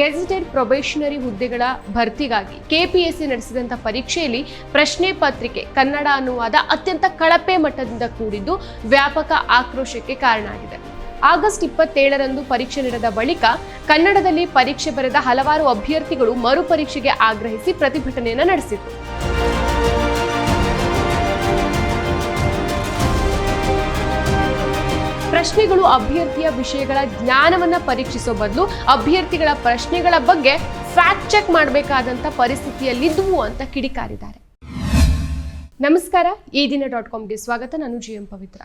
Gazetted probationary ಹುದ್ದೆಗಳ ಭರ್ತಿಗಾಗಿ KPSC ನಡೆಸಿದಂಥ ಪರೀಕ್ಷೆಯಲ್ಲಿ ಪ್ರಶ್ನೆ ಪತ್ರಿಕೆ ಕನ್ನಡ ಅನುವಾದ ಅತ್ಯಂತ ಕಳಪೆ ಮಟ್ಟದಿಂದ ಕೂಡಿದ್ದು ವ್ಯಾಪಕ ಆಕ್ರೋಶಕ್ಕೆ ಕಾರಣ ಆಗಿದೆ. ಆಗಸ್ಟ್ ಇಪ್ಪತ್ತೇಳರಂದು ಪರೀಕ್ಷೆ ನಡೆದ ಬಳಿಕ ಕನ್ನಡದಲ್ಲಿ ಪರೀಕ್ಷೆ ಬರೆದ ಹಲವಾರು ಅಭ್ಯರ್ಥಿಗಳು ಮರುಪರೀಕ್ಷೆಗೆ ಆಗ್ರಹಿಸಿ ಪ್ರತಿಭಟನೆಯನ್ನು ನಡೆಸಿದರು. ಪ್ರಶ್ನೆಗಳು ಅಭ್ಯರ್ಥಿಯ ವಿಷಯಗಳ ಜ್ಞಾನವನ್ನ ಪರೀಕ್ಷಿಸೋ ಬದಲು ಅಭ್ಯರ್ಥಿಗಳ ಪ್ರಶ್ನೆಗಳ ಬಗ್ಗೆ ಫ್ಯಾಕ್ಟ್ ಚೆಕ್ ಮಾಡಬೇಕಾದಂತ ಪರಿಸ್ಥಿತಿಯಲ್ಲಿದ್ವು ಅಂತ ಕಿಡಿಕಾರಿದ್ದಾರೆ. ನಮಸ್ಕಾರ, ಈ ದಿನ ಡಾಟ್ ಕಾಮ್ಗೆ ಸ್ವಾಗತ. ನಾನು ಜಿ ಎಂ ಪವಿತ್ರ.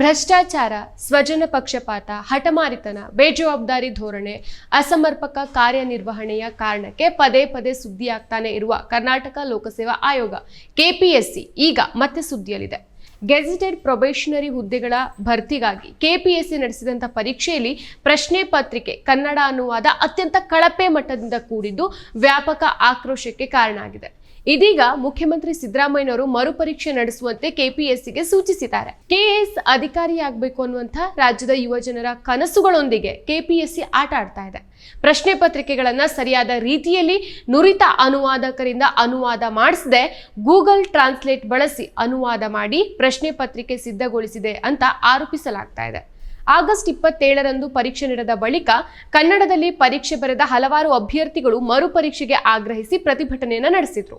ಭ್ರಷ್ಟಾಚಾರ, ಸ್ವಜನ ಪಕ್ಷಪಾತ, ಹಠಮಾರಿತನ, ಬೇಜವಾಬ್ದಾರಿ ಧೋರಣೆ, ಅಸಮರ್ಪಕ ಕಾರ್ಯನಿರ್ವಹಣೆಯ ಕಾರಣಕ್ಕೆ ಪದೇ ಪದೇ ಸುದ್ದಿಯಾಗ್ತಾನೆ ಇರುವ ಕರ್ನಾಟಕ ಲೋಕಸೇವಾ ಆಯೋಗ, ಕೆಪಿಎಸ್ಸಿ, ಈಗ ಮತ್ತೆ ಸುದ್ದಿಯಲ್ಲಿದೆ. ಗೆಜೆಟೆಡ್ ಪ್ರೊಬೇಷನರಿ ಹುದ್ದೆಗಳ ಭರ್ತಿಗಾಗಿ ಕೆಪಿಎಸ್ಸಿ ನಡೆಸಿದಂಥ ಪರೀಕ್ಷೆಯಲ್ಲಿ ಪ್ರಶ್ನೆ ಪತ್ರಿಕೆ ಕನ್ನಡ ಅನುವಾದ ಅತ್ಯಂತ ಕಳಪೆ ಮಟ್ಟದಿಂದ ಕೂಡಿದ್ದು ವ್ಯಾಪಕ ಆಕ್ರೋಶಕ್ಕೆ ಕಾರಣ ಆಗಿದೆ. ಇದೀಗ ಮುಖ್ಯಮಂತ್ರಿ ಸಿದ್ದರಾಮಯ್ಯನವರು ಮರುಪರೀಕ್ಷೆ ನಡೆಸುವಂತೆ ಕೆಪಿಎಸ್ಸಿಗೆ ಸೂಚಿಸಿದ್ದಾರೆ. ಕೆಎಎಸ್ ಅಧಿಕಾರಿಯಾಗಬೇಕು ಅನ್ನುವಂಥ ರಾಜ್ಯದ ಯುವಜನರ ಕನಸುಗಳೊಂದಿಗೆ ಕೆಪಿಎಸ್ಸಿ ಆಟ ಆಡ್ತಾ ಇದೆ. ಪ್ರಶ್ನೆ ಪತ್ರಿಕೆಗಳನ್ನು ಸರಿಯಾದ ರೀತಿಯಲ್ಲಿ ನುರಿತ ಅನುವಾದಕರಿಂದ ಅನುವಾದ ಮಾಡಿಸದೆ ಗೂಗಲ್ ಟ್ರಾನ್ಸ್ಲೇಟ್ ಬಳಸಿ ಅನುವಾದ ಮಾಡಿ ಪ್ರಶ್ನೆ ಪತ್ರಿಕೆ ಸಿದ್ಧಗೊಳಿಸಿದೆ ಅಂತ ಆರೋಪಿಸಲಾಗ್ತಾ ಇದೆ. ಆಗಸ್ಟ್ ಇಪ್ಪತ್ತೇಳರಂದು ಪರೀಕ್ಷೆ ನಡೆದ ಬಳಿಕ ಕನ್ನಡದಲ್ಲಿ ಪರೀಕ್ಷೆ ಬರೆದ ಹಲವಾರು ಅಭ್ಯರ್ಥಿಗಳು ಮರುಪರೀಕ್ಷೆಗೆ ಆಗ್ರಹಿಸಿ ಪ್ರತಿಭಟನೆಯನ್ನು ನಡೆಸಿದ್ರು.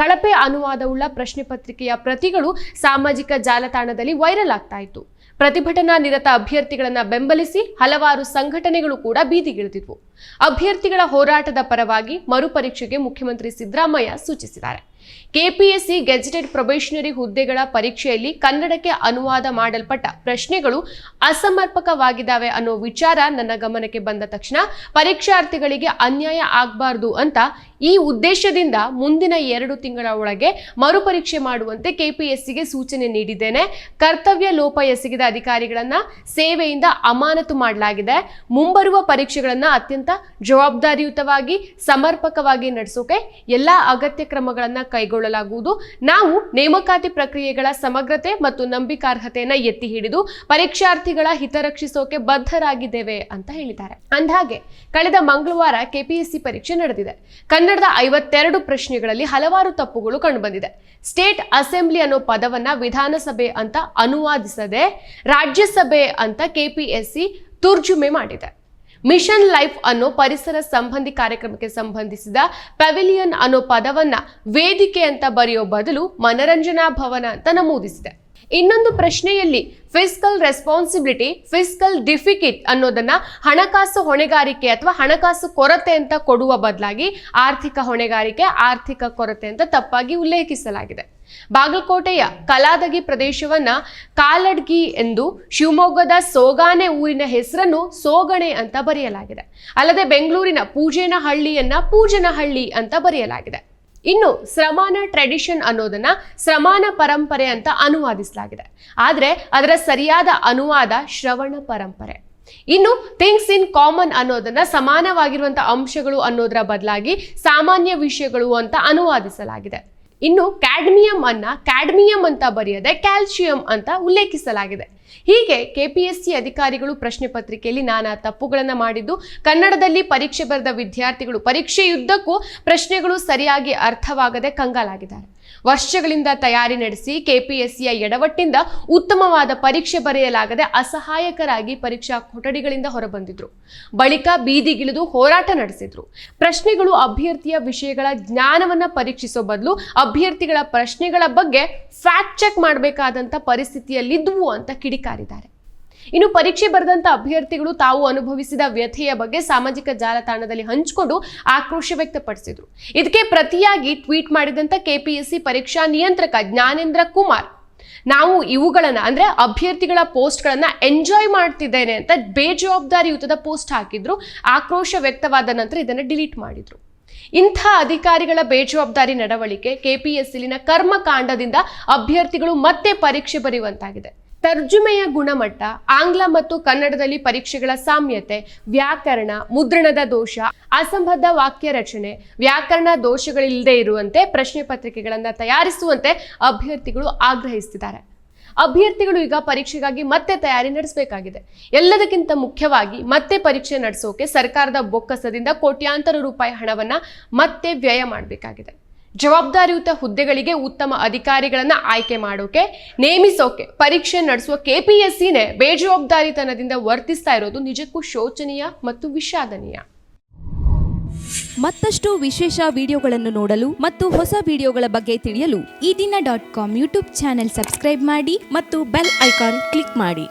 ಕಳಪೆ ಅನುವಾದವುಳ್ಳ ಪ್ರಶ್ನೆ ಪತ್ರಿಕೆಯ ಪ್ರತಿಗಳು ಸಾಮಾಜಿಕ ಜಾಲತಾಣದಲ್ಲಿ ವೈರಲ್ ಆಗ್ತಾ ಇತ್ತು. ಪ್ರತಿಭಟನಾ ನಿರತ ಅಭ್ಯರ್ಥಿಗಳನ್ನು ಬೆಂಬಲಿಸಿ ಹಲವಾರು ಸಂಘಟನೆಗಳು ಕೂಡ ಬೀದಿಗಿಳಿದಿದ್ವು. ಅಭ್ಯರ್ಥಿಗಳ ಹೋರಾಟದ ಪರವಾಗಿ ಮರುಪರೀಕ್ಷೆಗೆ ಮುಖ್ಯಮಂತ್ರಿ ಸಿದ್ದರಾಮಯ್ಯ ಸೂಚಿಸಿದ್ದಾರೆ. ಕೆಪಿಎಸ್ಸಿ ಗೆಜೆಟೆಡ್ ಪ್ರೊಬೇಷನರಿ ಹುದ್ದೆಗಳ ಪರೀಕ್ಷೆಯಲ್ಲಿ ಕನ್ನಡಕ್ಕೆ ಅನುವಾದ ಮಾಡಲ್ಪಟ್ಟ ಪ್ರಶ್ನೆಗಳು ಅಸಮರ್ಪಕವಾಗಿದ್ದಾವೆ ಅನ್ನೋ ವಿಚಾರ ನನ್ನ ಗಮನಕ್ಕೆ ಬಂದ ತಕ್ಷಣ ಪರೀಕ್ಷಾರ್ಥಿಗಳಿಗೆ ಅನ್ಯಾಯ ಆಗಬಾರ್ದು ಅಂತ ಈ ಉದ್ದೇಶದಿಂದ ಮುಂದಿನ ಎರಡು ತಿಂಗಳ ಒಳಗೆ ಮರುಪರೀಕ್ಷೆ ಮಾಡುವಂತೆ ಕೆಪಿಎಸ್ಸಿಗೆ ಸೂಚನೆ ನೀಡಿದ್ದೇನೆ. ಕರ್ತವ್ಯ ಲೋಪ ಎಸಗಿದ ಅಧಿಕಾರಿಗಳನ್ನ ಸೇವೆಯಿಂದ ಅಮಾನತು ಮಾಡಲಾಗಿದೆ. ಮುಂಬರುವ ಪರೀಕ್ಷೆಗಳನ್ನ ಅತ್ಯಂತ ಜವಾಬ್ದಾರಿಯುತವಾಗಿ, ಸಮರ್ಪಕವಾಗಿ ನಡೆಸೋಕೆ ಎಲ್ಲಾ ಅಗತ್ಯ ಕ್ರಮಗಳನ್ನ ಕೈಗೊಳ್ಳಲಾಗುವುದು. ನಾವು ನೇಮಕಾತಿ ಪ್ರಕ್ರಿಯೆಗಳ ಸಮಗ್ರತೆ ಮತ್ತು ನಂಬಿಕಾರ್ಹತೆಯನ್ನ ಎತ್ತಿ ಹಿಡಿದು ಪರೀಕ್ಷಾರ್ಥಿಗಳ ಹಿತರಕ್ಷಿಸೋಕೆ ಬದ್ಧರಾಗಿದ್ದೇವೆ ಅಂತ ಹೇಳಿದ್ದಾರೆ. ಅಂದಹಾಗೆ, ಕಳೆದ ಮಂಗಳವಾರ ಕೆಪಿಎಸ್ಸಿ ಪರೀಕ್ಷೆ ನಡೆದಿದೆ. ಕನ್ನಡದ ಐವತ್ತೆರಡು ಪ್ರಶ್ನೆಗಳಲ್ಲಿ ಹಲವಾರು ತಪ್ಪುಗಳು ಕಂಡುಬಂದಿದೆ. ಸ್ಟೇಟ್ ಅಸೆಂಬ್ಲಿ ಅನ್ನೋ ಪದವನ್ನ ವಿಧಾನಸಭೆ ಅಂತ ಅನುವಾದಿಸದೆ ರಾಜ್ಯಸಭೆ ಅಂತ ಕೆಪಿಎಸ್ಸಿ ತುರ್ಜುಮೆ ಮಾಡಿದೆ. ಮಿಷನ್ ಲೈಫ್ ಅನ್ನೋ ಪರಿಸರ ಸಂಬಂಧಿ ಕಾರ್ಯಕ್ರಮಕ್ಕೆ ಸಂಬಂಧಿಸಿದ ಪೆವಿಲಿಯನ್ ಅನ್ನೋ ಪದವನ್ನ ವೇದಿಕೆ ಅಂತ ಬರೆಯೋ ಬದಲು ಮನರಂಜನಾ ಭವನ ಅಂತ ನಮೂದಿಸಿದೆ. ಇನ್ನೊಂದು ಪ್ರಶ್ನೆಯಲ್ಲಿ ಫಿಸ್ಕಲ್ ರೆಸ್ಪಾನ್ಸಿಬಿಲಿಟಿ, ಫಿಸ್ಕಲ್ ಡಿಫಿಕಿಟ್ ಅನ್ನೋದನ್ನ ಹಣಕಾಸು ಹೊಣೆಗಾರಿಕೆ ಅಥವಾ ಹಣಕಾಸು ಕೊರತೆ ಅಂತ ಕೊಡುವ ಬದಲಾಗಿ ಆರ್ಥಿಕ ಹೊಣೆಗಾರಿಕೆ, ಆರ್ಥಿಕ ಕೊರತೆ ಅಂತ ತಪ್ಪಾಗಿ ಉಲ್ಲೇಖಿಸಲಾಗಿದೆ. ಬಾಗಲಕೋಟೆಯ ಕಲಾದಗಿ ಪ್ರದೇಶವನ್ನ ಕಾಲಡ್ಗಿ ಎಂದು ಶಿವಮೊಗ್ಗದ ಸೋಗಾನೆ ಊರಿನ ಹೆಸರನ್ನು ಸೋಗಣೆ ಅಂತ ಬರೆಯಲಾಗಿದೆ. ಅಲ್ಲದೆ ಬೆಂಗಳೂರಿನ ಪೂಜೇನಹಳ್ಳಿಯನ್ನ ಪೂಜನಹಳ್ಳಿ ಅಂತ ಬರೆಯಲಾಗಿದೆ. ಇನ್ನು ಶ್ರಮಾನ ಟ್ರೆಡಿಷನ್ ಅನ್ನೋದನ್ನ ಶ್ರಮಾನ ಪರಂಪರೆ ಅಂತ ಅನುವಾದಿಸಲಾಗಿದೆ. ಆದರೆ ಅದರ ಸರಿಯಾದ ಅನುವಾದ ಶ್ರವಣ ಪರಂಪರೆ. ಇನ್ನು ಥಿಂಗ್ಸ್ ಇನ್ ಕಾಮನ್ ಅನ್ನೋದನ್ನ ಸಮಾನವಾಗಿರುವಂತಹ ಅಂಶಗಳು ಅನ್ನೋದರ ಬದಲಾಗಿ ಸಾಮಾನ್ಯ ವಿಷಯಗಳು ಅಂತ ಅನುವಾದಿಸಲಾಗಿದೆ. ಇನ್ನು ಕ್ಯಾಡ್ಮಿಯಂ ಅನ್ನ ಕ್ಯಾಡ್ಮಿಯಂ ಅಂತ ಬರೆಯದೆ ಕ್ಯಾಲ್ಸಿಯಂ ಅಂತ ಉಲ್ಲೇಖಿಸಲಾಗಿದೆ. ಹೀಗೆ ಕೆಪಿಎಸ್ಸಿ ಅಧಿಕಾರಿಗಳು ಪ್ರಶ್ನೆ ಪತ್ರಿಕೆಯಲ್ಲಿ ನಾನಾ ತಪ್ಪುಗಳನ್ನು ಮಾಡಿದ್ದು, ಕನ್ನಡದಲ್ಲಿ ಪರೀಕ್ಷೆ ಬರೆದ ವಿದ್ಯಾರ್ಥಿಗಳು ಪರೀಕ್ಷೆಯುದ್ದಕ್ಕೂ ಪ್ರಶ್ನೆಗಳು ಸರಿಯಾಗಿ ಅರ್ಥವಾಗದೆ ಕಂಗಾಲಾಗಿದ್ದಾರೆ. ವರ್ಷಗಳಿಂದ ತಯಾರಿ ನಡೆಸಿ ಕೆಪಿಎಸ್ಸಿಯ ಎಡವಟ್ಟಿಂದ ಉತ್ತಮವಾದ ಪರೀಕ್ಷೆ ಬರೆಯಲಾಗದೆ ಅಸಹಾಯಕರಾಗಿ ಪರೀಕ್ಷಾ ಕೊಠಡಿಗಳಿಂದ ಹೊರಬಂದಿದ್ರು. ಬಳಿಕ ಬೀದಿಗಿಳಿದು ಹೋರಾಟ ನಡೆಸಿದ್ರು. ಪ್ರಶ್ನೆಗಳು ಅಭ್ಯರ್ಥಿಯ ವಿಷಯಗಳ ಜ್ಞಾನವನ್ನ ಪರೀಕ್ಷಿಸೋ ಬದಲು ಅಭ್ಯರ್ಥಿಗಳ ಪ್ರಶ್ನೆಗಳ ಬಗ್ಗೆ ಫ್ಯಾಕ್ಟ್ ಚೆಕ್ ಮಾಡಬೇಕಾದಂತ ಪರಿಸ್ಥಿತಿಯಲ್ಲಿದ್ವು ಅಂತ ಕಿಡಿಕಾರಿದ್ದಾರೆ. ಇನ್ನು ಪರೀಕ್ಷೆ ಬರೆದಂತ ಅಭ್ಯರ್ಥಿಗಳು ತಾವು ಅನುಭವಿಸಿದ ವ್ಯಥೆಯ ಬಗ್ಗೆ ಸಾಮಾಜಿಕ ಜಾಲತಾಣದಲ್ಲಿ ಹಂಚಿಕೊಂಡು ಆಕ್ರೋಶ ವ್ಯಕ್ತಪಡಿಸಿದ್ರು. ಇದಕ್ಕೆ ಪ್ರತಿಯಾಗಿ ಟ್ವೀಟ್ ಮಾಡಿದಂತ ಕೆಪಿಎಸ್ಸಿ ಪರೀಕ್ಷಾ ನಿಯಂತ್ರಕ ಜ್ಞಾನೇಂದ್ರ ಕುಮಾರ್. ನಾವು ಇವುಗಳನ್ನ ಅಂದ್ರೆ ಅಭ್ಯರ್ಥಿಗಳ ಪೋಸ್ಟ್ಗಳನ್ನ ಎಂಜಾಯ್ ಮಾಡ್ತಿದ್ದೇನೆ ಅಂತ ಬೇಜವಾಬ್ದಾರಿಯುತದ ಪೋಸ್ಟ್ ಹಾಕಿದ್ರು. ಆಕ್ರೋಶ ವ್ಯಕ್ತವಾದ ನಂತರ ಇದನ್ನ ಡಿಲೀಟ್ ಮಾಡಿದ್ರು. ಇಂಥ ಅಧಿಕಾರಿಗಳ ಬೇಜವಾಬ್ದಾರಿ ನಡವಳಿಕೆ ಕೆಪಿಎಸ್ಸಿಲಿನ ಕರ್ಮಕಾಂಡದಿಂದ ಅಭ್ಯರ್ಥಿಗಳು ಮತ್ತೆ ಪರೀಕ್ಷೆ ಬರೆಯುವಂತಾಗಿದೆ. ತರ್ಜುಮೆಯ ಗುಣಮಟ್ಟ, ಆಂಗ್ಲ ಮತ್ತು ಕನ್ನಡದಲ್ಲಿ ಪರೀಕ್ಷೆಗಳ ಸಾಮ್ಯತೆ, ವ್ಯಾಕರಣ, ಮುದ್ರಣದ ದೋಷ, ಅಸಂಬದ್ಧ ವಾಕ್ಯ ರಚನೆ, ವ್ಯಾಕರಣ ದೋಷಗಳಿಲ್ಲದೆ ಇರುವಂತೆ ಪ್ರಶ್ನೆ ಪತ್ರಿಕೆಗಳನ್ನು ತಯಾರಿಸುವಂತೆ ಅಭ್ಯರ್ಥಿಗಳು ಆಗ್ರಹಿಸಿದ್ದಾರೆ ಅಭ್ಯರ್ಥಿಗಳು ಈಗ ಪರೀಕ್ಷೆಗಾಗಿ ಮತ್ತೆ ತಯಾರಿ ನಡೆಸಬೇಕಾಗಿದೆ. ಎಲ್ಲದಕ್ಕಿಂತ ಮುಖ್ಯವಾಗಿ ಮತ್ತೆ ಪರೀಕ್ಷೆ ನಡೆಸೋಕೆ ಸರ್ಕಾರದ ಬೊಕ್ಕಸದಿಂದ ಕೋಟ್ಯಾಂತರ ರೂಪಾಯಿ ಹಣವನ್ನು ಮತ್ತೆ ವ್ಯಯ ಮಾಡಬೇಕಾಗಿದೆ. ಜವಾಬ್ದಾರಿಯುತ ಹುದ್ದೆಗಳಿಗೆ ಉತ್ತಮ ಅಧಿಕಾರಿಗಳನ್ನ ಆಯ್ಕೆ ಮಾಡೋಕೆ, ನೇಮಿಸೋಕೆ, ಪರೀಕ್ಷೆ ನಡೆಸುವ ಕೆಪಿಎಸ್ಸಿನೇ ಬೇಜವಾಬ್ದಾರಿತನದಿಂದ ವರ್ತಿಸ್ತಾ ಇರೋದು ನಿಜಕ್ಕೂ ಶೋಚನೀಯ ಮತ್ತು ವಿಷಾದನೀಯ. ಮತ್ತಷ್ಟು ವಿಶೇಷ ವಿಡಿಯೋಗಳನ್ನು ನೋಡಲು ಮತ್ತು ಹೊಸ ವಿಡಿಯೋಗಳ ಬಗ್ಗೆ ತಿಳಿಯಲು ಈ ದಿನ dot com YouTube channel subscribe ಮಾಡಿ ಮತ್ತು ಬೆಲ್ ಐಕಾನ್ ಕ್ಲಿಕ್ ಮಾಡಿ.